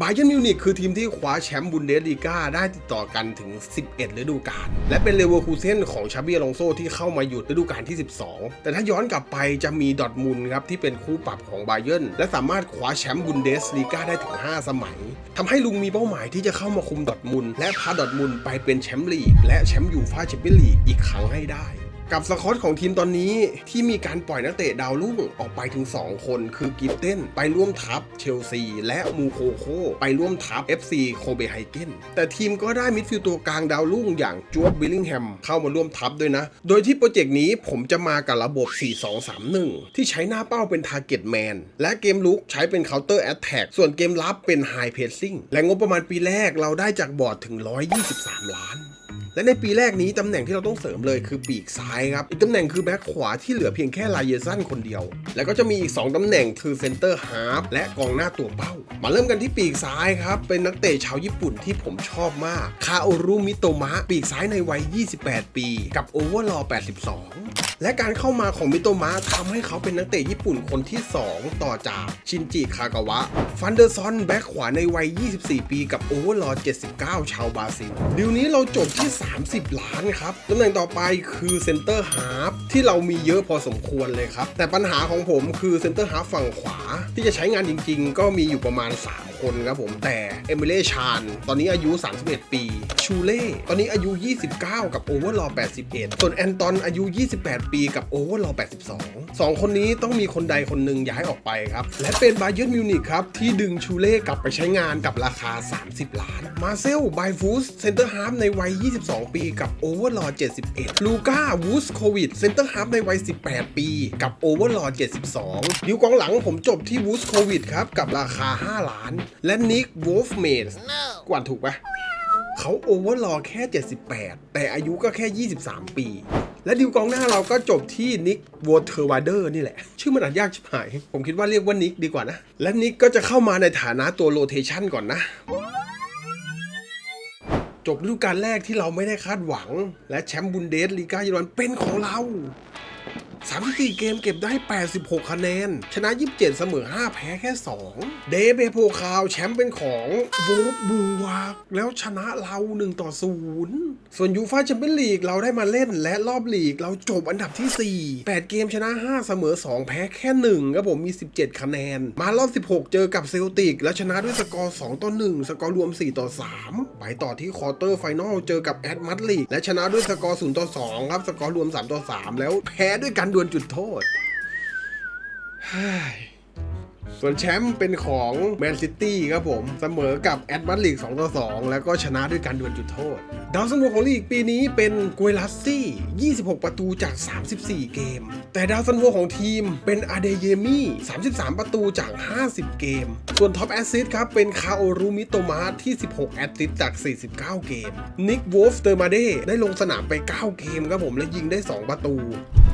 บาเย r n มิวนิกคือทีมที่คว้าแชมป์บุนเดสลีกาได้ติดต่อกันถึง 11 ฤดูกาล และเป็นเลเวอร์คูเซนของชาบีอลองโซที่เข้ามาหยุดฤดูกาลที่ 12 แต่ถ้าย้อนกลับไปจะมีดอทมุนครับที่เป็นคู่ปรับของบาเย r n และสามารถคว้าแชมป์บุนเดสลีกาได้ถึง 5 สมัยทำให้ลุงมีเป้าหมายที่จะเข้ามาคุมดอทมุนและพาดอทมุนไปเป็นแชมป์ลีกและแชมป์ยูฟ่าแชมเปี้ยนลีกอีกครั้งให้ได้ กับสกอตของทีมตอนนี้ที่มีการปล่อยนักเตะดาวรุ่งออกไปถึง 2 คน คือกิฟเต้น ไปร่วมทัพเชลซี และมูโคโค ไปร่วมทัพ FC โคเบไฮเกนแต่ทีมก็ได้มิดฟิลด์ตัวกลางดาวรุ่งอย่างจูบบิลลิงแฮมเข้ามาร่วมทัพด้วยนะ โดยที่โปรเจกต์นี้ผมจะมากับระบบ 4-2-3-1 ที่ใช้หน้าเป้าเป็นทาร์เก็ตแมนและเกมลุกใช้เป็นเคาน์เตอร์แอตแทกส่วนเกมรับเป็นไฮเพรสซิ่งและงบประมาณปีแรกเราได้จากบอร์ดถึง 123 ล้าน และในปีแรกนี้ตำแหน่งที่เราต้องเสริมเลยคือปีกซ้ายครับ อีกตำแหน่งคือแบ็คขวาที่เหลือเพียงแค่ลายเยสันคนเดียว แล้วก็จะมีอีก 2ตำแหน่งคือเซนเตอร์ฮาร์ฟและกองหน้าตัวเป้า มาเริ่มกันที่ปีกซ้ายครับ เป็นนักเตะชาวญี่ปุ่นที่ผมชอบมาก คาโอรุมิโตมะ ปีกซ้ายในวัย 28 ปี กับโอเวอร์ลอ82 และการเข้ามาของมิโตมะทำให้เขาเป็นนักเตะญี่ปุ่นคนที่ 2 ต่อจากชินจิคากาวะ ฟันเดอร์ซอนแบ็คขวาในวัย 24 ปีกับโอเวอร์ลอ79 ชาวบราซิลดีลนี้เราจบที่ 30 ล้านครับตำแหน่งต่อไปคือเซนเตอร์ฮาร์ฟที่เรามีเยอะพอสมควรเลยครับ แต่ปัญหาของผมคือเซนเตอร์ฮาร์ฟฝั่งขวา ที่จะใช้งานจริง ๆ ก็มีอยู่ประมาณ 3 คนครับผมแต่เอมิเล่ชานตอนนี้อายุ 31 ปี ชูเล่ ตอนนี้อายุ 29 กับโอเวอร์ลอ81 ส่วนแอนตอนอายุ 28ปีกับโอเวอร์ลอ82 2 คนนี้ต้องมีคนใดคนหนึ่งย้ายออกไปครับ และเป็นบาเย r n มิวนิกครับ ที่ดึงชูเล่กลับไปใช้งานกับราคา 30 ล้าน มาเซลไบฟูสเซนเตอร์ฮาร์ฟในวัย 22 ปีกับโอเวอร์ลอ71 ลูก้าวูสโควิดเซนเตอร์ฮาร์ฟในวัย 18 ปีกับโอเวอร์ลอ72ดิวกองหลังผมจบที่วูสโควิดครับกับราคา 5 ล้าน และนิกวอลฟเมดกวนถูกปะเขาโอเวอร์ลอแค่ 78 แต่อายุก็แค่ 23 ปี และดิวกองหน้าเราก็จบที่นิกวอเทอร์วาเดอร์นี่แหละ ชื่อมันอ่านยากชิบหาย ผมคิดว่าเรียกว่านิกดีกว่านะ และนิกก็จะเข้ามาในฐานะตัวโรเทชันก่อนนะจบฤดูกาลแรกที่เราไม่ได้คาดหวัง และแชมป์บุนเดสลีกาเยอรมันเป็นของเรา 34 เกมเก็บได้ 86 คะแนน ชนะ 27 เสมอ 5 แพ้แค่ 2 เดเบโพคาวแชมป์เป็นของโวบบูวากแล้วชนะเรา 1 ต่อ 0 ส่วนยูฟ่าแชมเปี้ยนลีกเราได้มาเล่นและรอบลีกเราจบอันดับที่ 4 8 เกมชนะ 5 เสมอ 2 แพ้แค่ 1 ครับผมมี 17 คะแนน มารอบ 16 เจอกับเซลติก แล้วชนะด้วยสกอร์ 2 ต่อ 1 สกอร์รวม 4 ต่อ 3 ไปต่อที่ควอเตอร์ไฟนอลเจอกับแอดมัดลีกและชนะด้วยสกอร์ 0 ต่อ 2 ครับ สกอร์รวม 3 ต่อ 3 แล้วแพ้ด้วยการดวลจุดโทษ ส่วนแชมป์เป็นของแมนซิตี้ครับผม เสมอกับแอดมาดริด2ต่อ2 แล้วก็ชนะด้วยการดวลจุดโทษ ดาวซันโวของลีกปีนี้เป็นกวยลัสซี่ 26 ประตูจาก 34 เกม แต่ดาวซันโวของทีมเป็นอาเดเยมี่ 33 ประตูจาก 50 เกม ส่วนท็อปแอสซิสต์ครับ เป็นคาโอรุมิโตมาที่ 16 แอสซิสต์จาก 49 เกม นิกวอลฟเตอร์มาเดได้ลงสนามไป 9 เกมครับผมและยิงได้ 2 ประตู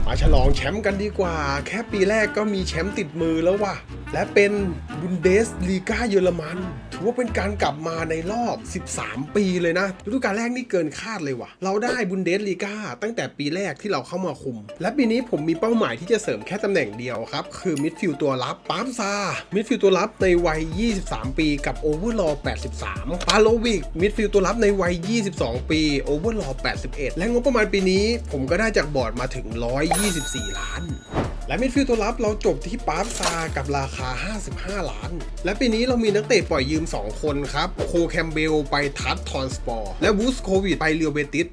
มาฉลองแชมป์กันดีกว่า แค่ปีแรกก็มีแชมป์ติดมือแล้วว่ะ และเป็นบุนเดสลีกาเยอรมัน ถือว่าเป็นการกลับมาในรอบ 13 ปีเลยนะฤดูกาลแรกนี่เกินคาดเลยว่ะ เราได้บุนเดสลีกาตั้งแต่ปีแรกที่เราเข้ามาคุม และปีนี้ผมมีเป้าหมายที่จะเสริมแค่ตำแหน่งเดียวครับ คือมิดฟิลด์ตัวรับปามซา มิดฟิลด์ตัวรับในวัย 23 ปีกับโอเวอร์ลอ83 ปาโลวิก มิดฟิลด์ตัวรับในวัย 22 ปีโอเวอร์ลอ81 และงบประมาณปีนี้ผมก็ได้จากบอร์ดมาถึง24 ล้าน และมิดฟิลด์ตัวรับเราจบที่ปาร์ซากับราคา 55 ล้าน และปีนี้เรามีนักเตะปล่อยยืม 2 คนครับ โคแคมเบลไปทัตทอนสปอร์ และวูสโควิดไปเรียวเบติส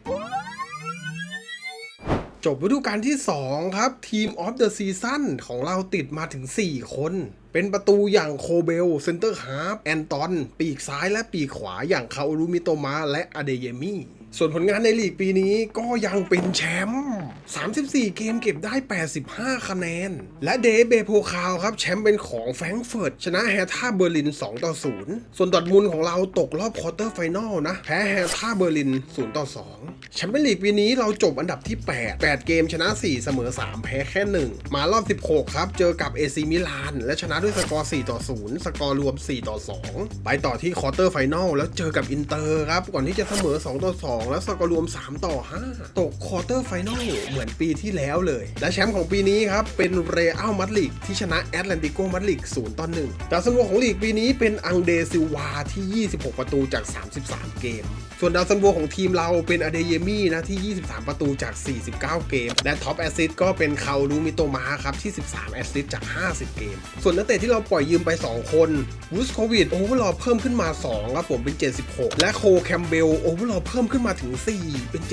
จบฤดูกาลที่ 2 ครับ ทีมออฟเดอะซีซั่นของเราติดมาถึง 4 คน เป็นประตูอย่างโคเบล เซนเตอร์ฮาร์ฟแอนตอน ปีกซ้ายและปีกขวาอย่างคาโอรุมิโตมะและอเดเยมี่ ส่วนผลงานในลีกปีนี้ก็ยังเป็นแชมป์ 34 เกมเก็บได้ 85 คะแนน และเดเบโพคาวครับ แชมป์เป็นของแฟรงก์เฟิร์ตชนะแฮท่าเบอร์ลิน 2 ต่อ 0 ส่วนดอทมุนด์ของเราตกรอบควอเตอร์ไฟนอลนะ แพ้แฮท่าเบอร์ลิน 0 ต่อ 2 แชมเปี้ยนลีกปีนี้เราจบอันดับที่ 8 8 เกมชนะ 4 เสมอ 3 แพ้แค่ 1 มารอบ 16 ครับ เจอกับเอซีมิลาน และชนะด้วยสกอร์ 4 ต่อ 0 สกอร์รวม 4 ต่อ 2 ไปต่อที่ควอเตอร์ไฟนอลแล้วเจอกับอินเตอร์ครับก่อนที่จะเสมอ 2 ต่อ2 แล้วสกอร์รวม 3 ต่อ 5 ตกควอเตอร์ไฟนอลเหมือนปีที่แล้วเลย และแชมป์ของปีนี้ครับ เป็นเรอัลมาดริดที่ชนะแอตแลนติโกมาดริด0ต่อ1ดาวซันโวของลีกปีนี้เป็นอังเดซิวาที่ 26 ประตูจาก 33 เกม ส่วนดาวซันโวของทีมเราเป็นอเดเยมี่นะที่ 23 ประตูจาก 49 เกม และท็อปแอสซิสต์ก็เป็นคารูมิโตมาครับที่ 13 แอสซิสต์จาก 50 เกม ส่วนนักเตะที่เราปล่อยยืมไป 2 คนวูสโควิดโอเวอร์ลอเพิ่มขึ้นมา 2 ครับผมเป็น 76 และโคแคมเบลโอเวอร์ลเพิ่มขึ้นมาถึง 4 เป็น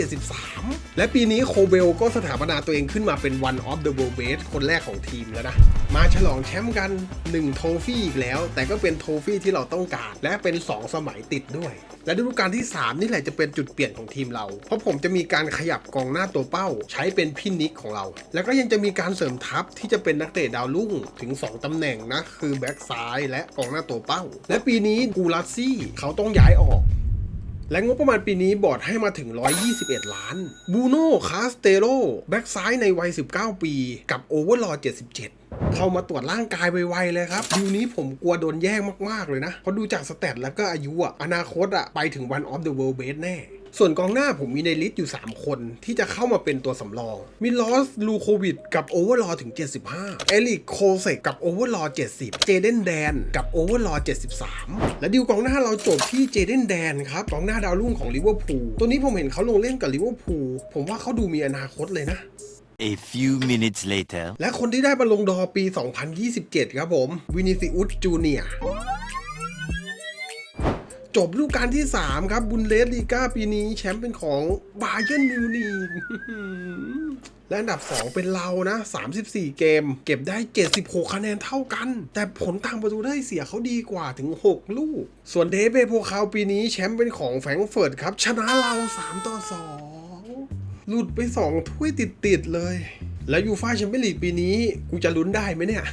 73 และปีนี้โคเบลก็สถาปนาตัวเองขึ้นมาเป็น one of the world best คนแรกของทีมแล้วนะ มาฉลองแชมป์กัน 1 โทฟี่อีกแล้ว แต่ก็เป็นโทฟี่ที่เราต้องการ และเป็น 2 สมัยติดด้วย และฤดูกาลที่ 3 นี่แหละจะเป็นจุดเปลี่ยนของทีมเรา เพราะผมจะมีการขยับกองหน้าตัวเป้า ใช้เป็นพี่นิกของเรา แล้วก็ยังจะมีการเสริมทัพที่จะเป็นนักเตะดาวรุ่งถึง 2 ตำแหน่งนะคือแบ็กซ้ายและกองหน้าตัวเป้า และปีนี้กูรัสซี่เขาต้องย้ายออก และงบประมาณปีนี้บอร์ดให้มาถึง 121 ล้าน บูโน่คาสเตโรแบ็กซ้ายในวัย 19 ปี กับโอเวอร์ลอ77 เข้ามาตรวจร่างกายไวๆเลยครับดิวนี้ผมกลัวโดนแย่งมากๆเลยนะ เพราะดูจากสเตตแล้วก็อายุอะอนาคตอะไปถึงวันออฟเดอะเวิลด์เบสแน่ ส่วนกองหน้าผมมีในลิสต์อยู่ 3 คนที่จะเข้ามาเป็นตัวสำรองมิลอสลูโควิดกับโอเวอร์ลอถึง 75 เอลิกโคเซกกับโอเวอร์ลอ70 เจเดนแดนกับโอเวอร์ลอ73 และดิวกองหน้าเราจบที่เจเดนแดนครับกองหน้าดาวรุ่งของลิเวอร์พูลตัวนี้ผมเห็นเขาลงเล่นกับลิเวอร์พูลผมว่าเขาดูมีอนาคตเลยนะ A few minutes later. และคนที่ได้บอลลงดอร์ปี 2027 ครับผม วินิซิอุสจูเนียร์ จบฤดูกาลที่ 3 ครับบุนเลสลีกาปีนี้แชมป์เป็นของบาเย r n นมิวนีและอันดับ 2 เป็นเรานะ 34 เกม เก็บได้ 76 คะแนนเท่ากัน แต่ผลตามประตูได้เสียเขาดีกว่าถึง 6 ลูก ส่วนเดเบโพคาวปีนี้แชมป์เป็นของแฟรงเฟิร์ตครับ ชนะเรา 3 ต่อ 2 หลุดไป 2 ถ้วยติด ๆ เลย แล้วยูฟ่าแชมเปี้ยนลีกปีนี้ กูจะลุ้นได้ไหมเนี่ย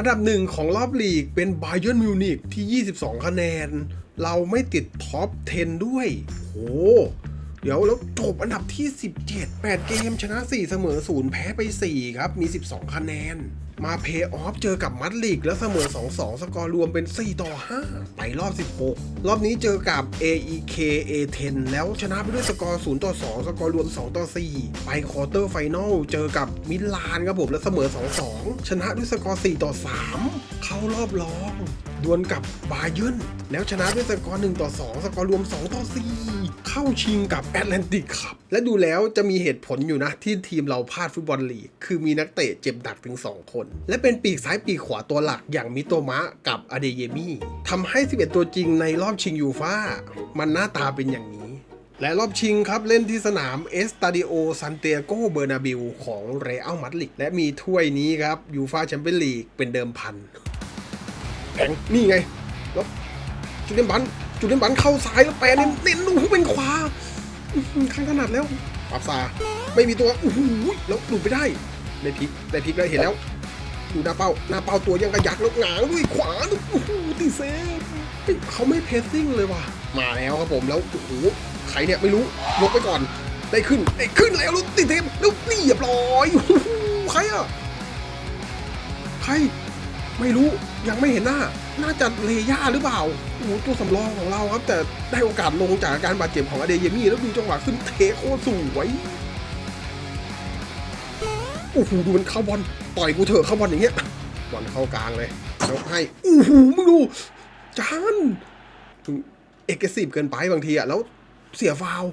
อันดับหนึ่งของรอบลีกเป็นบ a เ e ิร์นมิวนิกที่ 22 คะแนน เราไม่ติดท็อป 10 ด้วยโหเดี๋ยวแล้วจบอันดับที่ 17 8 เกมชนะ 4 เสมอ 0 แพ้ไป 4 ครับ มี 12 คะแนน มาเพย์ออฟเจอกับมัดลีก แล้วเสมอ 2-2 สกอร์รวมเป็น 4 ต่อ 5 ไปรอบ 16 รอบนี้เจอกับ AEK A10 แล้วชนะไปด้วยสกอร์ 0 ต่อ 2 สกอร์รวม 2 ต่อ 4 ไปควอเตอร์ไฟนอลเจอกับมิลานครับผมแล้วเสมอ 2-2 ชนะด้วยสกอร์ 4 ต่อ 3 เข้ารอบรอง ดวลกับบาเยิร์นแล้วชนะด้วยสกอร์1ต่อ 2 สกอร์รวม 2 ต่อ 4 เข้าชิงกับแอตแลนติกครับ และดูแล้วจะมีเหตุผลอยู่นะ ที่ทีมเราพลาดฟุตบอลลีก คือมีนักเตะเจ็บหนักถึง 2 คน และเป็นปีกซ้ายปีกขวาตัวหลักอย่างมิโตมะกับอเดเยมี่ทำให้ 11 ตัวจริงในรอบชิงยูฟ่ามันหน้าตาเป็นอย่างนี้และรอบชิงครับ เล่นที่สนามเอสตาดิโอซันเตียโกเบอร์นาบิลของเรอัลมาดริดและมีถ้วยนี้ครับยูฟ่าแชมเปี้ยนลีกเป็นเดิมพัน แทงนี่ไงแล้วจุดเล่นบันจุดเล่นบันเข้าซ้ายแล้วแปรเน้นเน้นดูเป็นขวาข้างถนัดแล้วปับซาไม่มีตัวโอ้โหแล้วหลุดไปได้ได้พลิกได้พลิกได้เห็นแล้วดูหน้าเป้าหน้าเป้าตัวยังกระยักแล้วหงางด้วยขวาโอ้โหตีเซฟเฮ้ยเขาไม่เพสซิ่งเลยว่ะมาแล้วครับผมแล้วโอ้โหใครเนี่ยไม่รู้ยกไปก่อนได้ขึ้นได้ขึ้นแล้วแล้วติดเทมแล้วเรียบร้อยใครอะใคร ไม่รู้ยังไม่เห็นหน้า น่าจะเลย่าหรือเปล่าโอ้โหตัวสำรองของเราครับ แต่ได้โอกาสลงจากอาการบาดเจ็บของอเดเยมี่แล้วดูจังหวะขึ้นเทโคสวยโอ้โหดูมันเข้าบอลต่อยกูเถอะเข้าบอลอย่างเงี้ยบอลเข้ากลางเลยยกให้โอ้โหมึงดูจานถึงเอกสิบเกินไปบางทีอะแล้วเสียฟาว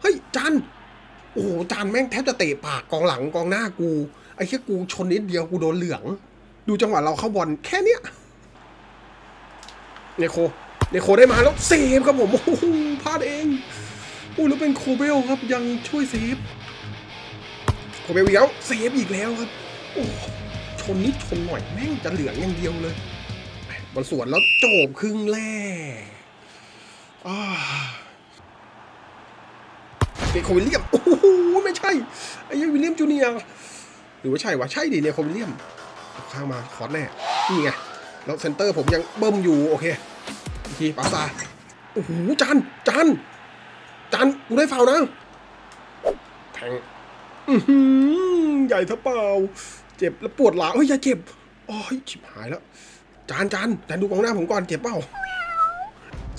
เฮ้ยจานโอ้โหจานแม่งแทบจะเตะปากกองหลังกองหน้ากูไอ้แค่กูชนนิดเดียวกูโดนเหลือง ดูจังหวะเราเข้าบอลแค่เนี้ยเนโคเนโคได้มาแล้วเซฟครับผมโอ้โหพลาดเองโอ้แล้วเป็นโคเบลครับยังช่วยเซฟโคเบลอีกแล้วเซฟอีกแล้วครับโอ้ชนนิดชนหน่อยแม่งจะเหลืองอย่างเดียวเลยบอลสวนแล้วจบครึ่งแรกอ่าเนโควิลเลียมโอ้โหไม่ใช่ไอ้เหี้ยวิลเลียมจูเนียร์หรือว่าใช่วะใช่ดิเนโควิลเลียม ข้างมาคอร์สแน่นี่ไงแล้วเซนเตอร์ผมยังเบิ่มอยู่โอเคอีกทีปาซาโอ้โหจานจานจานกูได้ฟาวนะแทงอือหือใหญ่ทะเปล่า เจ็บแล้วปวดหลังเฮ้ยอย่าเจ็บอ้ยชิบหายแล้ว จานจานจานดูกองหน้าผมก่อนเจ็บเปล่า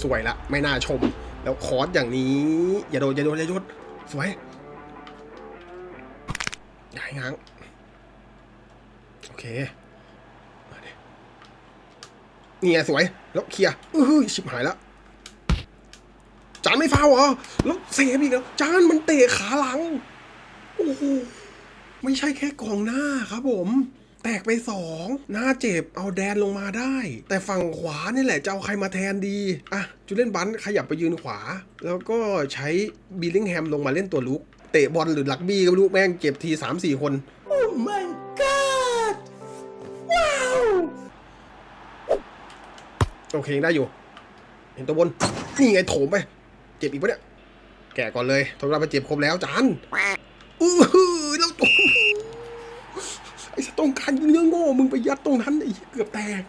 สวยละไม่น่าชม แล้วคอร์สอย่างนี้ อย่าโดนอย่าโดนอย่าโดนสวยอย่าให้ง้าง เค มาดินี่ไงสวย แล้วเคลียร์อื้อชิบหายแล้วจานไม่ฟาวเหรอ แล้วเซฟอีกแล้ว จานมันเตะขาหลัง โอ้โห ไม่ใช่แค่กองหน้าครับผม แตกไปสองหน้าเจ็บ เอาแดนลงมาได้ แต่ฝั่งขวานี่แหละจะเอาใครมาแทนดี อะ จูเล่นบันขยับไปยืนขวา แล้วก็ใช้บิลลิงแฮมลงมาเล่นตัวลุก เตะบอลหรือลักบี้ก็ไม่รู้แม่งเก็บที 3-4 คน โอ้ my โอเคยังได้อยู่ เห็นตัวบน นี่ไงโถมไป เจ็บอีกปะเนี่ย แกะก่อนเลยโทรศัพท์เจ็บครบแล้วจานอื้อหือแล้วตัวไอ้สตรงคันยิงเรื่องโง่ มึงไปยัดตรงนั้นไอ้เหี้ยเกือบแตก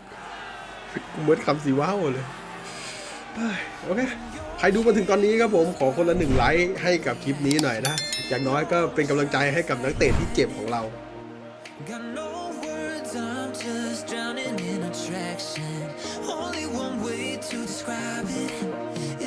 กูเหมือนคำสีว้าวเลยโอเค ใครดูมาถึงตอนนี้ครับผมขอคนละหนึ่งไลค์ให้กับคลิปนี้หน่อยนะ อย่างน้อยก็เป็นกำลังใจให้กับนักเตะที่เจ็บของเรา Just drowning in attraction. Only one way to describe it.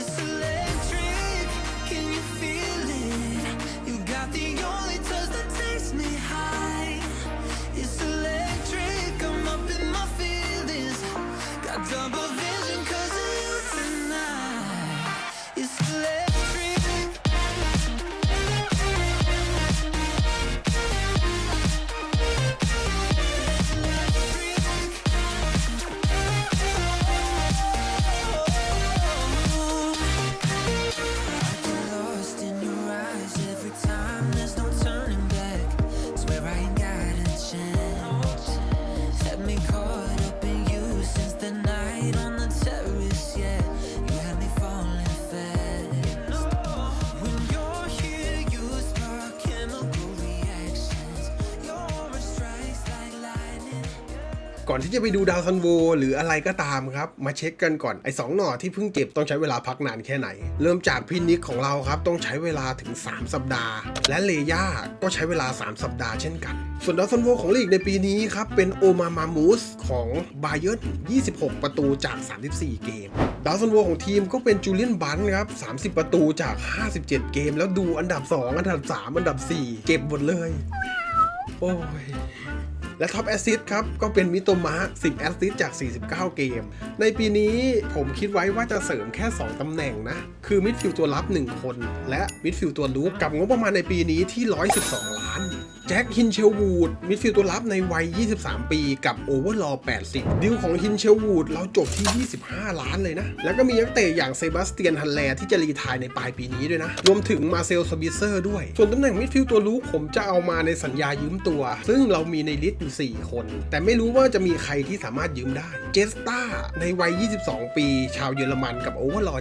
อนที่จะไปดูดาวซันโวหรืออะไรก็ตามครับ มาเช็คกันก่อนไอ้สองหน่อที่เพิ่งเก็บต้องใช้เวลาพักนานแค่ไหน เริ่มจากพินิกของเราครับต้องใช้เวลาถึง 3 สัปดาห์ และเลย่าก็ใช้เวลา 3 สัปดาห์เช่นกัน ส่วนดาวซันโวของลีกในปีนี้ครับเป็นโอมามามูสของบาเยิร์น26 ประตูจาก 34 เกม ดาวซันโวของทีมก็เป็นจูเลียนบันครับ 30 ประตูจาก 57 เกม แล้วดูอันดับ 2 อันดับ 3 อันดับ 4 เก็บหมดเลย โอ้ย และท็อปแอสซิสต์ครับ ก็เป็นมิโตมะ10แอสซิสต์จาก 49 เกม ในปีนี้ผมคิดไว้ว่าจะเสริมแค่ 2 ตำแหน่งนะ คือมิดฟิลด์ตัวรับ 1 คน และมิดฟิลด์ตัวลุกกับงบประมาณในปีนี้ที่ 112 ล้าน จ็คฮินเชลวูดมิดฟิลด์ตัวรับในวัย 23 ปีกับโอเวอร์ลอ80 ดิวของฮินเชลวูดเราจบที่ 25 ล้านเลยนะ แล้วก็มีนักเตะอย่างเซบาสเตียนฮันแลที่จะรีไทายในปลายปีนี้ด้วยนะ รวมถึงมาเซลสบิเซอร์ด้วย ส่วนตำแหน่งมิดฟิลด์ตัวลุกผมจะเอามาในสัญญายืมตัว ซึ่งเรามีในลิสต์อยู่ 4 คน แต่ไม่รู้ว่าจะมีใครที่สามารถยืมได้ เจสตาในวัย 22 ปี ชาวเยอรมันกับโอเวอร์ลอ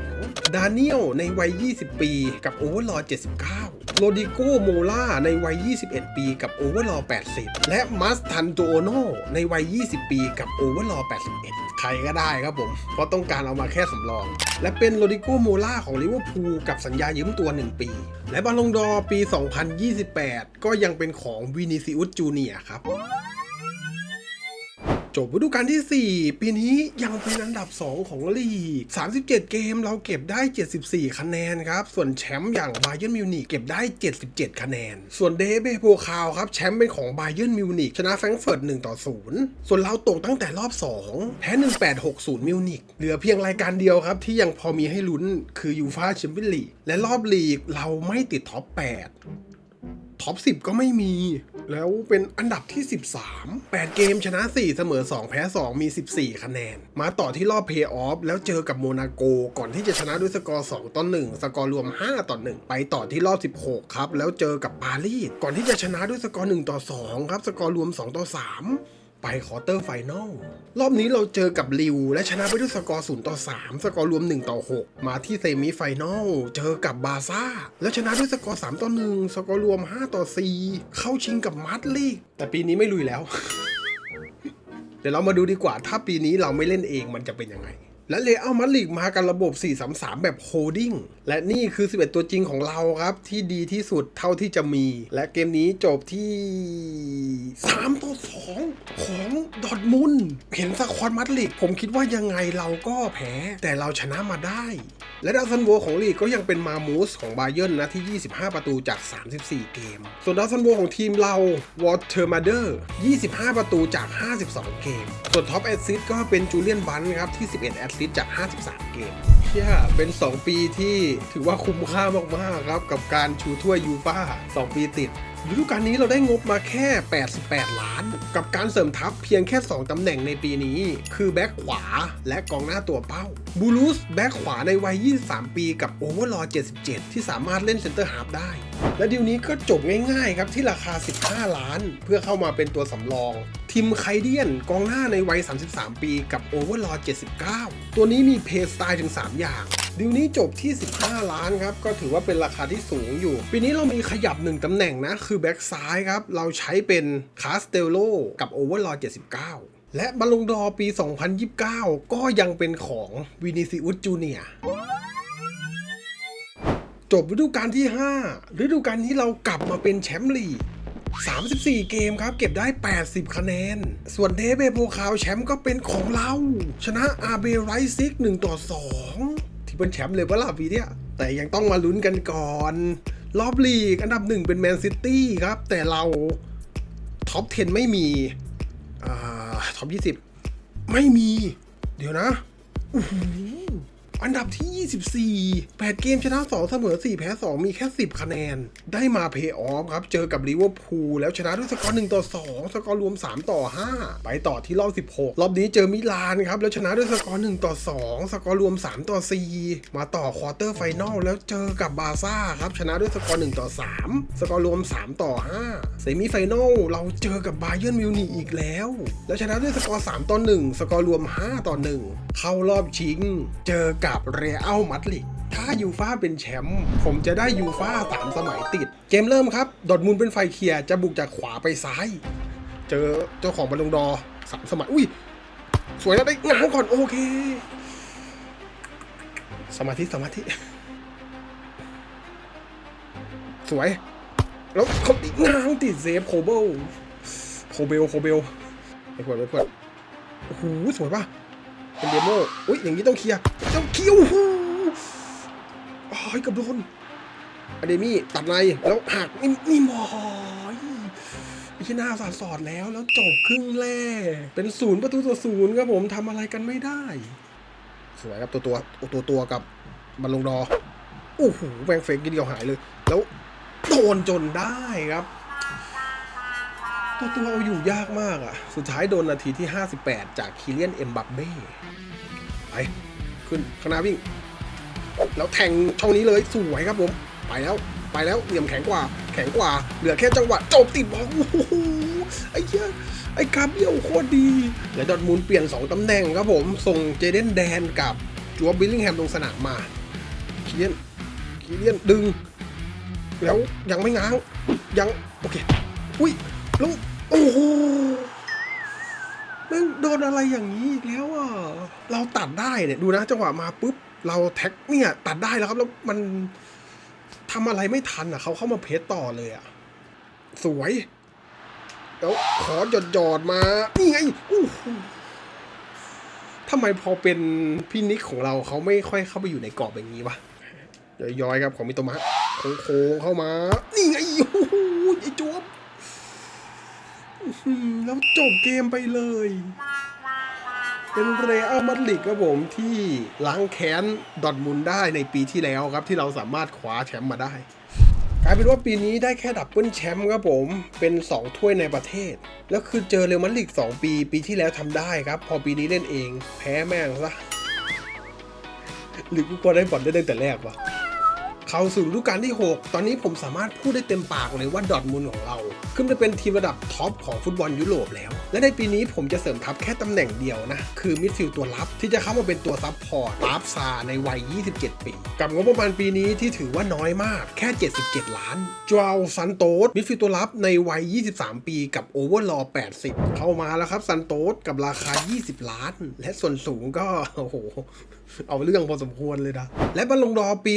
72 ดานิเอลในวัย 20 ปี กับโอเวอร์ลอ79 โรดิโกโมล่าในวัย21 ปีกับโอเวอร์ลอ80 และมัสทันโตโนในวัย 20 ปีกับโอเวอร์ลอ81 ใครก็ได้ครับผม เพราะต้องการเอามาแค่สำรอง และเป็นโรดิโกโมล่าของลิเวอร์พูลกับสัญญายืมตัว 1 ปี และบอลลงดอปี 2028 ก็ยังเป็นของวินิซิอุสจูเนียครับ จบฤดูกาลที่ 4 ปีนี้ยังเป็นอันดับ 2 ของลีก 37 เกมเราเก็บได้ 74 คะแนนครับ ส่วนแชมป์อย่างบาเยิร์นมิวนิกเก็บได้ 77 คะแนน ส่วนเดเบโพคาวครับแชมป์เป็นของบาเยิร์นมิวนิกชนะแฟรงก์เฟิร์ต1ต่อ 0 ส่วนเราตกตั้งแต่รอบ 2 แพ้ 1860 มิวนิกเหลือเพียงรายการเดียวครับ ที่ยังพอมีให้ลุ้นคือยูฟาแชมเปี้ยนลีกและรอบลีกเราไม่ติดท็อป8 ท็อป 10 ก็ไม่มี แล้วเป็นอันดับที่ 13 8 เกมชนะ 4 เสมอ 2 แพ้ 2 มี 14 คะแนน มาต่อที่รอบเพย์ออฟแล้วเจอกับโมนาโก ก่อนที่จะชนะด้วยสกอร์ 2 ต่อ 1 สกอร์รวม 5 ต่อ 1 ไปต่อที่รอบ 16 ครับ แล้วเจอกับปารีสก่อนที่จะชนะด้วยสกอร์ 1 ต่อ 2 ครับ สกอร์รวม 2 ต่อ 3 ไปคอเตอร์ไฟนอลรอบนี้เราเจอกับลิว และชนะไปด้วยสกอร์ 0 ต่อ 3 สกอร์รวม 1 ต่อ 6 มาที่เซมิไฟนอลเจอกับบาซ่า แล้วชนะด้วยสกอร์ 3 ต่อ 1 สกอร์รวม 5 ต่อ 4 เข้าชิงกับมาดลีกแต่ปีนี้ไม่ลุยแล้ว เดี๋ยวเรามาดูดีกว่าถ้าปีนี้เราไม่เล่นเองมันจะเป็นยังไง และเลเอามัดลิกมากันระบบ 433 แบบโฮดดิ้ง และนี่คือ 11 ตัวจริงของเราครับ ที่ดีที่สุดเท่าที่จะมี และเกมนี้จบที่ 3 ต่อ 2 ของดอทมุน เห็นสควอตมัดลิก ผมคิดว่ายังไงเราก็แพ้ แต่เราชนะมาได้ และดาวซันโวของลีกก็ยังเป็นมามูสของบาเยิร์นนะที่ 25 ประตูจาก 34 เกม ส่วนดาวซันโวของทีมเราวอเทอร์มาเดอร์25 ประตูจาก 52 เกม ส่วนท็อปแอสซิสก็เป็นจูเลียนบันครับที่ 11 แอสซิสจาก 53 เกมเชี่ยเป็น 2 ปีที่ถือว่าคุ้มค่ามากๆครับกับการชูถ้วยยูฟ่า2 ปีติด ฤดูกาลนี้เราได้งบมาแค่ 88 ล้าน กับการเสริมทัพเพียงแค่ 2 ตำแหน่งในปีนี้ คือแบ็คขวาและกองหน้าตัวเป้า บูลูสแบ็คขวาในวัย 23 ปีกับโอเวอร์ลอ77 ที่สามารถเล่นเซนเตอร์ฮาร์ฟได้ และดีลนี้ก็จบง่ายๆครับที่ราคา 15 ล้าน เพื่อเข้ามาเป็นตัวสำรองทิมไคเดียนกองหน้าในวัย 33 ปีกับโอเวอร์ลอ79 ตัวนี้มีเพย์สไตล์ถึง 3 อย่าง ดีลนี้จบที่ 15 ล้านครับ ก็ถือว่าเป็นราคาที่สูงอยู่ ปีนี้เรามีขยับ1ตำแหน่งนะ คือแบ็กซ้ายครับ เราใช้เป็นคาสเตโลกับโอเวอร์ลอ79 และบอลลงดอร์ปี 2029 ก็ยังเป็นของวินิซิอุสจูเนียจบฤดูกาลที่ 5 ฤดูกาลนี้เรากลับมาเป็นแชมป์ลีก34 เกมครับ เก็บได้ 80 คะแนน ส่วนเดเบโพคาวแชมป์ก็เป็นของเรา ชนะอาเบไรซิก 1 ต่อ 2 เป็นแชมป์เลยเวลาปีเนี้ยแต่ยังต้องมาลุ้นกันก่อน รอบลีกอันดับหนึ่งเป็นแมนซิตี้ครับ แต่เราท็อป 10 ไม่มีอ่าท็อป 20 ไม่มี เดี๋ยวนะโอ้โห อันดับที่ 24 8 เกมชนะ 2 เสมอ 4 แพ้ 2 มีแค่ 10 คะแนน ได้มาเพย์ออฟครับ เจอกับลิเวอร์พูลแล้วชนะด้วยสกอร์1ต่อ 2 สกอร์รวม 3 ต่อ 5 ไปต่อที่รอบ 16 รอบนี้เจอมิลานครับ แล้วชนะด้วยสกอร์1ต่อ 2 สกอร์รวม 3 ต่อ 4 มาต่อควอเตอร์ไฟนอลแล้วเจอกับบาซ่าครับ ชนะด้วยสกอร์1ต่อ 3 สกอร์รวม 3 ต่อ 5 เซมิไฟนอลเราเจอกับบาเยิร์นมิวนิกอีกแล้ว แล้วชนะด้วยสกอร์3ต่อ 1 สกอร์รวม 5 ต่อ 1 เข้ารอบชิง เจอกับเรอัลมาดริดถ้ายูฟ่าเป็นแชมป์ผมจะได้ยูฟ่าสามสมัยติด เกมเริ่มครับ ดอร์ทมุนด์เป็นไฟเคลียร์จะบุกจากขวาไปซ้าย เจอเจ้าของบอลลงดอสามสมัย อุ้ย สวยแล้วได้ง้างก่อนโอเค สมาธิสมาธิ สวย แล้วเขาติดงางติดเซฟโคเบลโคเบลโคเบลไม่ควรไม่ควรโอ้โหสวยป่ะ เป็นเดโมอุ้ยอย่างนี้ต้องเคลียร์ต้องคลียร์โอ้โอ้ยกับโดนอะเดมี่ตัดในแล้วหักนี่นี่หมอยอีกหน้าสาสอดแล้วแล้วจบครึ่งแรกเป็นศูนย์ประตูต่อศูนย์ครับผมทำอะไรกันไม่ได้ สวยครับตัวตัวตัวตัวกับบอลลงดอโอ้โหแวงเฟกทีเดียวหายเลย แล้วโดนจนได้ครับ ตัวตัวเอาอยู่ยากมากอะ สุดท้ายโดนนาทีที่ 58 จากคิเลียนเอ็มบัปเบ้ไป ขึ้นข้างหน้าวิ่ง แล้วแทงช่องนี้เลยสวยครับผม ไปแล้วไปแล้วเหลี่ยมแข็งกว่า แข็งกว่า เหลือแค่จังหวะจบติดบอลโอ้โหไอ้เหี้ยไอ้กราเบียวโคตรดี และดอร์ทมูลเปลี่ยน 2ตำแหน่งครับผม ส่งเจเดนแดนกับจัวบิลลิงแฮมลงสนามมาคิเลียนคิเลียนดึง แล้วยังไม่ง้างยัง โอเค อุ้ย แล้วโอ้โหแม่งโดนอะไรอย่างนี้อีกแล้วอะ เราตัดได้เนี่ยดูนะจังหวะมาปุ๊บเราแท็กเนี่ยตัดได้แล้วครับแล้วมันทำอะไรไม่ทันอะเขาเข้ามาเพจต่อเลยอะ สวยแล้วขอหยดหยอดมา นี่ไงอู้หูทำไมพอเป็นพี่นิกของเราเขาไม่ค่อยเข้าไปอยู่ในกรอบอย่างนี้วะย้อยๆครับของมิโตมะโค้งๆเข้ามา นี่ไงโอ้โหไอ้จวบ แล้วจบเกมไปเลย เป็นเรอัลมาดริดครับผมที่ล้างแค้นดอทมุนได้ในปีที่แล้วครับ ที่เราสามารถคว้าแชมป์มาได้ กลายเป็นว่าปีนี้ได้แค่ดับเบิลแชมป์ครับผม เป็น 2 ถ้วยในประเทศ แล้วคือเจอเรอัลมาดริด2ปี ปีที่แล้วทำได้ครับ พอปีนี้เล่นเอง แพ้แม่งซะหรือกูควรได้บอลได้ตั้งแต่แรกวะ เข้าสู่ฤดูกาลที่ 6 ตอนนี้ผมสามารถพูดได้เต็มปากเลยว่าดอทมุนด์ของเรา ขึ้นไปเป็นทีมระดับท็อปของฟุตบอลยุโรปแล้ว และในปีนี้ผมจะเสริมทัพแค่ตำแหน่งเดียวนะ คือมิดฟิลด์ตัวรับที่จะเข้ามาเป็นตัวซับพอร์ตปาร์ฟซาในวัย 27 ปี กับงบประมาณปีนี้ที่ถือว่าน้อยมากแค่ 77 ล้านจวาลซันโตสมิดฟิลด์ตัวรับในวัย 23 ปีกับโอเวอร์ลอ80 เข้ามาแล้วครับซันโตสกับราคา 20 ล้าน และส่วนสูงก็โอ้โห เอาเรื่องพอสมควรเลยนะ และบอลลงดอร์ปี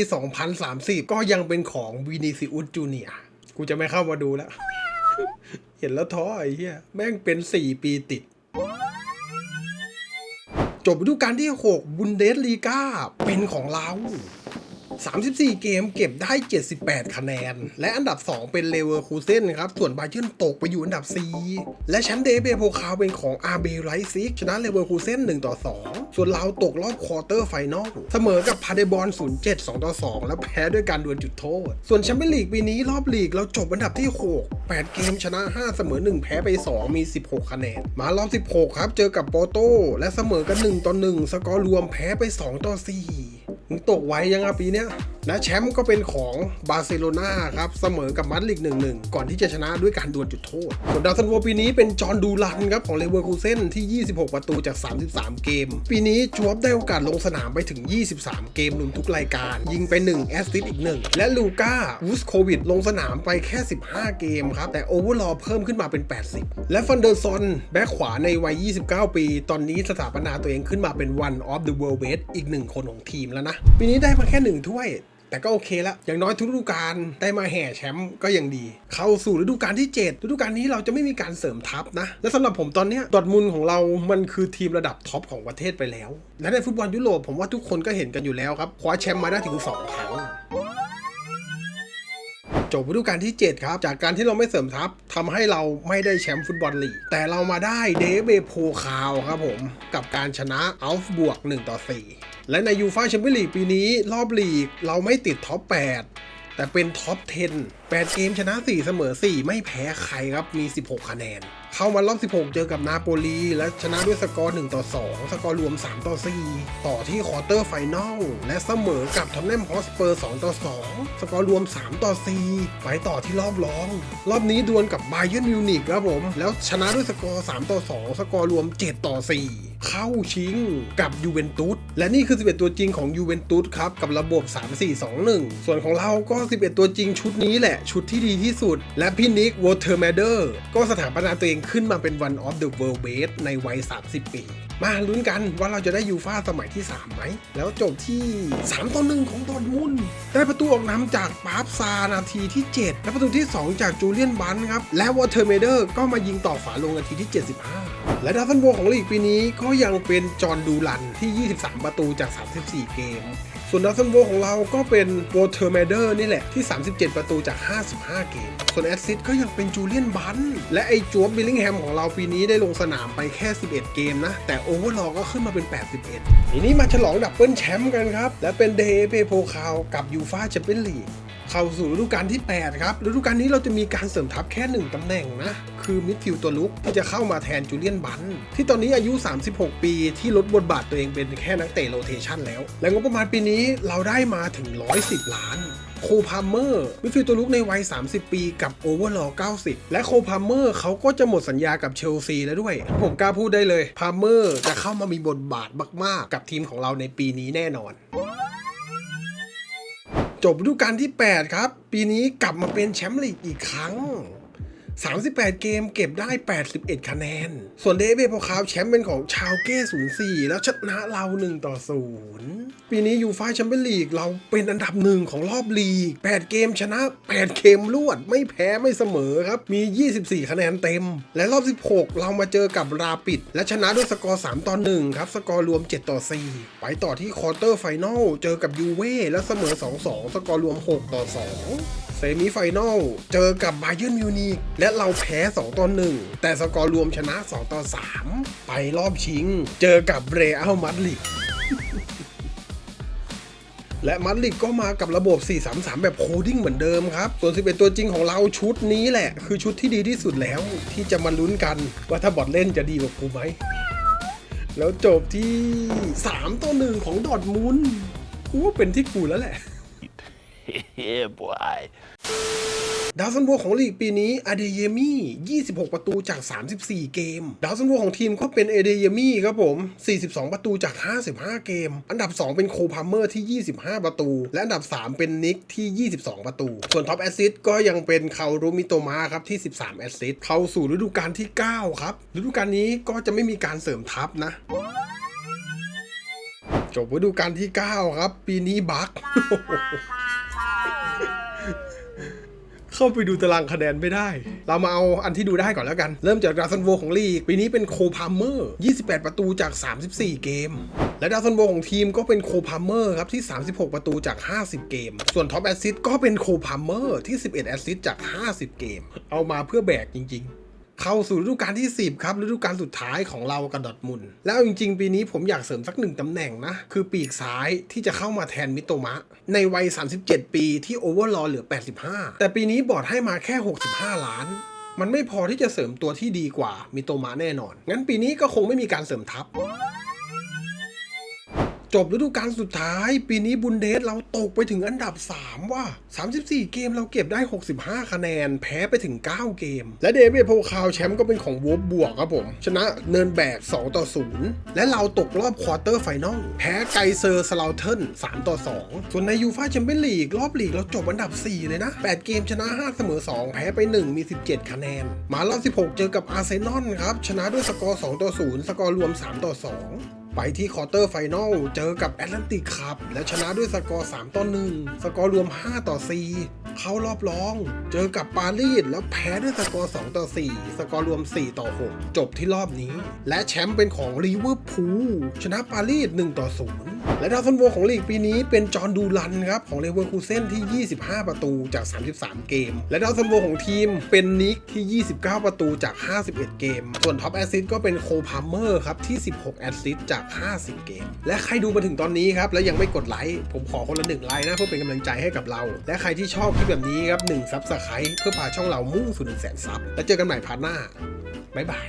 2030 ก็ยังเป็นของวินิซิอุสจูเนียกูจะไม่เข้ามาดูแล้ว เห็นแล้วท้อไอ้เหี้ยแม่งเป็น 4 ปีติด จบฤดูกาลที่ 6 บุนเดสลีกาเป็นของเรา 34 เกมเก็บได้ 78 คะแนน และอันดับ 2 เป็นเลเวอร์คูเซนครับ ส่วนบาเยิร์นตกไปอยู่อันดับ 4 และแชมป์เดเบโพคาเป็นของอาร์เบไลซิกชนะเลเวอร์คูเซน1ต่อ 2 ส่วนเราตกรอบควอเตอร์ไฟนอลเสมอกับพาเดบอล07 2ต่อ 2 แล้วแพ้ด้วยการดวลจุดโทษ ส่วนแชมเปี้ยนลีกปีนี้รอบลีกเราจบอันดับที่ 6 8 เกมชนะ 5 เสมอ 1 แพ้ไป 2 มี 16 คะแนน มารอบ 16 ครับ เจอกับโปโตและเสมอกัน 1 ต่อ 1 สกอร์รวมแพ้ไป 2 ต่อ 4 มึงตกไว้ยังอะปีเนี้ยและแชมป์ก็เป็นของบาร์เซโลนาครับ เสมอกับมัดลิก1-1ก่อนที่จะชนะด้วยการดวลจุดโทษส่วนดาวซันโวปีนี้เป็นจอห์นดูรันครับของเลเวอร์คูเซนที่ 26 ประตูจาก 33 เกม ปีนี้จวบได้โอกาสลงสนามไปถึง 23 เกมรวมทุกรายการ ยิงไป 1 แอสซิสต์อีก 1 และลูก้าวูสโควิดลงสนามไปแค่ 15 เกมครับ แต่โอเวอร์ลอเพิ่มขึ้นมาเป็น 80 และฟันเดอร์ซอนแบ็คขวาในวัย 29 ปี ตอนนี้สถาปนาตัวเองขึ้นมาเป็น one of the world best อีกหนึ่งคนของทีมแล้วนะปีนี้ได้มาแค่หนึ่งถ้วย แต่ก็โอเคแล้ว อย่างน้อยทุกฤดูกาลได้มาแห่แชมป์ก็ยังดี เข้าสู่ฤดูกาลที่ 7 ฤดูกาลนี้เราจะไม่มีการเสริมทัพนะ และสำหรับผมตอนนี้ดอทมุลของเรา มันคือทีมระดับท็อปของประเทศไปแล้ว และในฟุตบอลยุโรปผมว่าทุกคนก็เห็นกันอยู่แล้วครับ คว้าแชมป์มาได้ถึง 2 ครั้ง จบฤดูกาลที่ 7 ครับ จากการที่เราไม่เสริมทัพทำให้เราไม่ได้แชมป์ฟุตบอลลีก แต่เรามาได้เดเบโพคาวครับผม กับการชนะอัลฟ์บวก1ต่อ4 และในยูฟาแชมเปี้ยนลีกปีนี้รอบลีกเราไม่ติดท็อป 8 แต่เป็นท็อป 10 8 เกมชนะ 4 เสมอ 4 ไม่แพ้ใครครับมี 16 คะแนน เข้ามา รอบ 16 เจอกับนาโปลี และชนะด้วยสกอร์ 1 ต่อ 2 สกอร์รวม 3 ต่อ 4 ต่อที่ควอเตอร์ไฟนอลและเสมอกับทอมแนมฮอสเปอร์ 2 ต่อ 2 สกอร์รวม 3 ต่อ 4 ไปต่อที่รอบรอง รอบนี้ดวลกับไบเยนมิวนิกครับผม แล้วชนะด้วยสกอร์ 3 ต่อ 2 สกอร์รวม 7 ต่อ 4เข้าชิงกับยูเวนตุสและนี่คือ 11 ตัวจริงของยูเวนตุสครับ กับระบบ 3-4-2-1 ส่วนของเราก็ 11 ตัวจริงชุดนี้แหละ ชุดที่ดีที่สุด และพี่นิกวอเทอร์แมเดอร์ก็สถาปนาตัวเองขึ้นมาเป็น one of the world best ในวัย 30 ปี มาลุ้นกันว่าเราจะได้ยูฟ่าสมัยที่ 3 ไหม แล้วจบที่ 3ต่อ1ของดอร์มุนได้ประตูออกนำจากปาร์ฟซานาทีที่ 7 และประตูที่ 2 จากจูเลียนบันครับ และวอเทอร์เมเดอร์ก็มายิงต่อฝาลงนาทีที่ 75 และดาวซันโบของลีกปีนี้ก็ยังเป็นจอห์นดูรันที่ 23 ประตูจาก 34 เกมส่วนดาวซันโบของเราก็เป็นวอเทอร์เมเดอร์นี่แหละที่ 37 ประตูจาก 55 เกม ส่วนแอสซิสก็ยังเป็นจูเลียนบันและไอจวบบิลลิงแฮมของเราปีนี้ได้ลงสนามไปแค่ 11 เกมนะ แต่โอเวอร์ลอก็ขึ้นมาเป็น 81 ทีนี้มาฉลองดับเบิลแชมป์กันครับ และเป็นเดย์เปโพคาวกับยูฟาแชมเปี้ยนลีกเข้าสู่ฤดูกาลที่ 8 ครับ ฤดูกาลนี้เราจะมีการเสริมทัพแค่ 1 ตำแหน่งนะ คือมิดฟิลด์ตัวลุกที่จะเข้ามาแทนจูเลียนบัน ที่ตอนนี้อายุ 36 ปีที่ลดบทบาทตัวเองเป็นแค่นักเตะโรเทชันแล้ว และงบประมาณปีนี้เราได้มาถึง 110 ล้าน โคพาเมอร์มิดฟิลด์ตัวลุกในวัย 30 ปีกับโอเวอร์ลอ90 และโคพาเมอร์เขาก็จะหมดสัญญากับเชลซีแล้วด้วย ผมกล้าพูดได้เลยพาเมอร์จะเข้ามามีบทบาทมาก ๆ กับทีมของเราในปีนี้แน่นอนจบฤดูกาลที่ 8 ครับ ปีนี้กลับมาเป็นแชมป์ลีกอีกครั้ง 38 เกมเก็บได้ 81 คะแนน ส่วนเดวิดพอคาวแชมป์เป็นของชาวเก้04 แล้วชนะเรา 1 ต่อ 0 ปีนี้ยูฟ่าแชมเปี้ยนลีกเราเป็นอันดับหนึ่งของรอบลีก 8 เกมชนะ 8 เกมรวด ไม่แพ้ไม่เสมอครับ มี 24 คะแนนเต็ม และรอบ 16 เรามาเจอกับราปิด และชนะด้วยสกอร์ 3 ต่อ 1 ครับ สกอร์รวม 7 ต่อ 4 ไปต่อที่ควอเตอร์ไฟแนลเจอกับยูเว่และเสมอ 2-2 สกอร์รวม 6 ต่อ 2 เซมิไฟแนลเจอกับไบเย r n นมิวนิกและเราแพ้ 2 ต่อ 1 แต่สกอร์รวมชนะ 2 ต่อ 3 ไปรอบชิง เจอกับเรอัลมาดริดและมัดริดก็มากับระบบ 4-3-3 แบบโคดิ้งเหมือนเดิมครับ ส่วน 11 ตัวจริงของเราชุดนี้แหละ คือชุดที่ดีที่สุดแล้ว ที่จะมาลุ้นกัน ว่าถ้าบอทเล่นจะดีกว่ากูไหม แล้วจบที่ 3ต่อ1ของดอร์ทมุนกูว่าเป็นที่กูแล้วแหละ yeah, boy. ดาวซันโวของลีกปีนี้อเดเยมี่ 26 ประตูจาก 34 เกม ดาวซันโวของทีมก็เป็นเอเดเยมี่ครับผม 42 ประตูจาก 55 เกม อันดับ 2 เป็นโคพาเมอร์ที่ 25 ประตู และอันดับ 3 เป็นนิกที่ 22 ประตู ส่วนท็อปแอสซิสต์ก็ยังเป็นคารุมิโตมาครับที่ 13 แอสซิสต์เข้าสู่ฤดูกาลที่ 9 ครับ ฤดูกาลนี้ก็จะไม่มีการเสริมทัพนะจบฤดูกาลที่ 9 ครับ ปีนี้บัค เข้าไปดูตารางคะแนนไม่ได้ เรามาเอาอันที่ดูได้ก่อนแล้วกัน เริ่มจากดาวซันโวของลีก ปีนี้เป็นโคพาเมอร์ 28 ประตูจาก 34 เกม และดาวซันโวของทีมก็เป็นโคพาเมอร์ครับที่ 36 ประตูจาก 50 เกม ส่วนท็อปแอสซิสต์ก็เป็นโคพาเมอร์ที่ 11 แอสซิสต์จาก 50 เกม เอามาเพื่อแบกจริง ๆ เข้าสู่ฤดูกาลที่ 10 ครับฤดูกาลสุดท้ายของเรากับดอทมุน แล้วจริงๆ ปีนี้ผมอยากเสริมสักหนึ่งตำแหน่งนะ คือปีกซ้ายที่จะเข้ามาแทนมิโตมะ ในวัย 37 ปีที่โอเวอร์ลอเหลือ 85 แต่ปีนี้บอร์ดให้มาแค่ 65 ล้านมันไม่พอที่จะเสริมตัวที่ดีกว่ามิโตมะแน่นอน งั้นปีนี้ก็คงไม่มีการเสริมทัพ จบฤดูกาลสุดท้าย ปีนี้บุนเดสเราตกไปถึงอันดับ 3 ว่า 34 เกมเราเก็บได้ 65 คะแนน แพ้ไปถึง 9 เกม และเดวิดโพคาวแชมป์ก็เป็นของวบบวกครับผม ชนะเนินแบก 2 ต่อ 0 และเราตกรอบควอเตอร์ไฟนอลแพ้ไกเซอร์สลาวเทิล3ต่อ 2 ส่วนในยูฟาแชมเปี้ยนลีกรอบลีกเราจบอันดับ 4 เลยนะ 8 เกมชนะ 5 เสมอ 2 แพ้ไป 1 มี 17 คะแนน มารอบ 16 เจอกับอาร์เซนอลครับชนะด้วยสกอร์ 2 ต่อ 0 สกอร์รวม 3 ต่อ 2 ไปที่ควอเตอร์ไฟนอลเจอกับแอตแลนติกครับและชนะด้วยสกอร์ 3 ต่อ 1 สกอร์รวม 5 ต่อ 4 เข้ารอบรอง เจอกับปารีสแล้วแพ้ด้วยสกอร์ 2 ต่อ 4 สกอร์รวม 4 ต่อ 6 จบที่รอบนี้ และแชมป์เป็นของลิเวอร์พูลชนะปารีส1ต่อ 0 และดาวซันโวของลีกปีนี้เป็นจอห์นดูรันครับ ของเลเวอร์คูเซนที่ 25 ประตูจาก 33 เกม และดาวซันโวของทีมเป็นนิกที่ 29 ประตูจาก 51 เกม ส่วนท็อปแอสซิสต์ก็เป็นโคพาร์เมอร์ครับที่ 16 แอสซิสต์จาก 50 เกม และใครดูมาถึงตอนนี้ครับแล้วยังไม่กดไลค์ผมขอคนละหนึ่งไลค์นะเพื่อเป็นกำลังใจให้กับเรา และใครที่ชอบคลิปแบบนี้ครับหนึ่งซับสไครต์เพื่อพาช่องเรามุ่งสู่1 0 0 0 0แสนซับแล้วเจอกันใหม่พาร์ทหน้าบ๊ายบาย